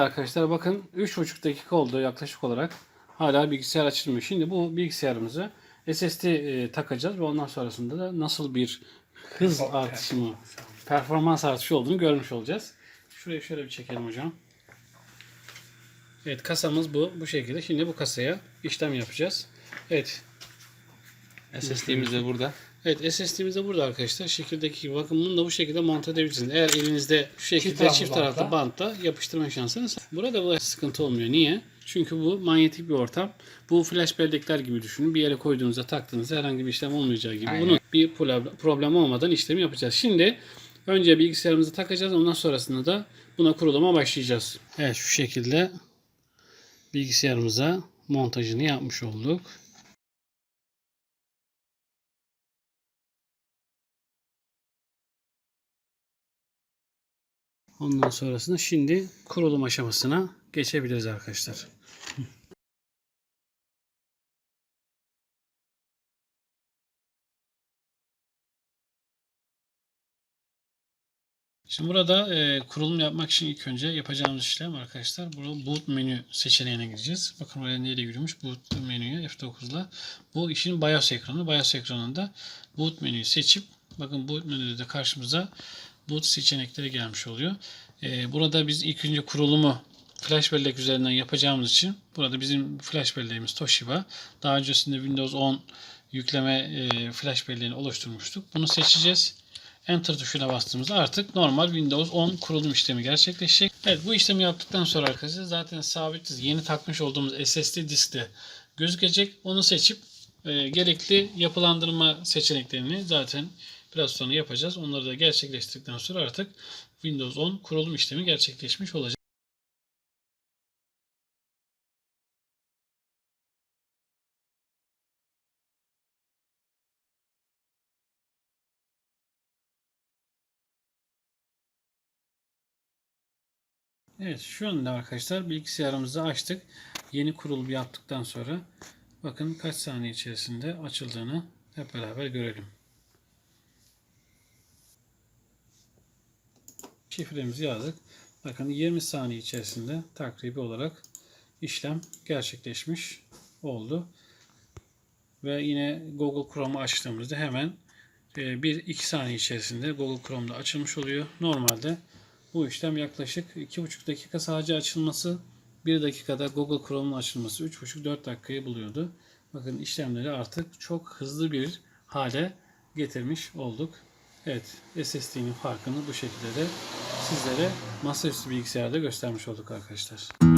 arkadaşlar bakın 3,5 dakika oldu yaklaşık olarak. Hala bilgisayar açılmıyor. Şimdi bu bilgisayarımıza SSD e, takacağız ve ondan sonrasında da nasıl bir hız artışı mı, performans artışı olduğunu görmüş olacağız. Şurayı şöyle bir çekelim hocam. Evet kasamız bu. Bu şekilde. Şimdi bu kasaya işlem yapacağız. Evet. SSD'miz de burada. Evet SSD'miz de burada arkadaşlar. Şekildeki gibi. Bakın bunu da bu şekilde monte edebilirsiniz. Eğer elinizde şu şekilde taraflı çift taraflı bantta yapıştırma şansınız. Burada bu sıkıntı olmuyor. Niye? Çünkü bu manyetik bir ortam. Bu flash bellekler gibi düşünün. Bir yere koyduğunuzda taktığınızda herhangi bir işlem olmayacağı gibi. Aynen. Bunun bir problem- problem olmadan işlemi yapacağız. Şimdi önce bilgisayarımızı takacağız. Ondan sonrasında da buna kuruluma başlayacağız. Evet şu şekilde bilgisayarımıza montajını yapmış olduk. Ondan sonrasında şimdi kurulum aşamasına geçebiliriz arkadaşlar. Şimdi burada e, kurulum yapmak için ilk önce yapacağımız işlem arkadaşlar burada boot menü seçeneğine gireceğiz. Bakın oraya neyle giriyormuş boot menüye F9'la. Bu işin BIOS ekranı. BIOS ekranında boot menüyü seçip bakın boot menüde de karşımıza boot seçenekleri gelmiş oluyor. E, burada biz ilk önce kurulumu flash bellek üzerinden yapacağımız için burada bizim flash belleğimiz Toshiba. Daha öncesinde Windows 10 yükleme e, flash belleğini oluşturmuştuk. Bunu seçeceğiz. Enter tuşuna bastığımızda artık normal Windows 10 kurulum işlemi gerçekleşecek. Evet bu işlemi yaptıktan sonra arkadaşlar zaten sabit yeni takmış olduğumuz SSD diskte gözükecek. Onu seçip e, gerekli yapılandırma seçeneklerini zaten biraz sonra yapacağız. Onları da gerçekleştirdikten sonra artık Windows 10 kurulum işlemi gerçekleşmiş olacak. Evet şu anda arkadaşlar bilgisayarımızı açtık. Yeni kurulum yaptıktan sonra bakın kaç saniye içerisinde açıldığını hep beraber görelim. Şifremizi yazdık. Bakın 20 saniye içerisinde takribi olarak işlem gerçekleşmiş oldu. Ve yine Google Chrome'u açtığımızda hemen 1-2 saniye içerisinde Google Chrome'da açılmış oluyor. Normalde bu işlem yaklaşık 2,5 dakika sadece açılması, 1 dakikada Google Chrome'un açılması 3,5-4 dakikayı buluyordu. Bakın işlemleri artık çok hızlı bir hale getirmiş olduk. Evet SSD'nin farkını bu şekilde de sizlere masaüstü bilgisayarda göstermiş olduk arkadaşlar.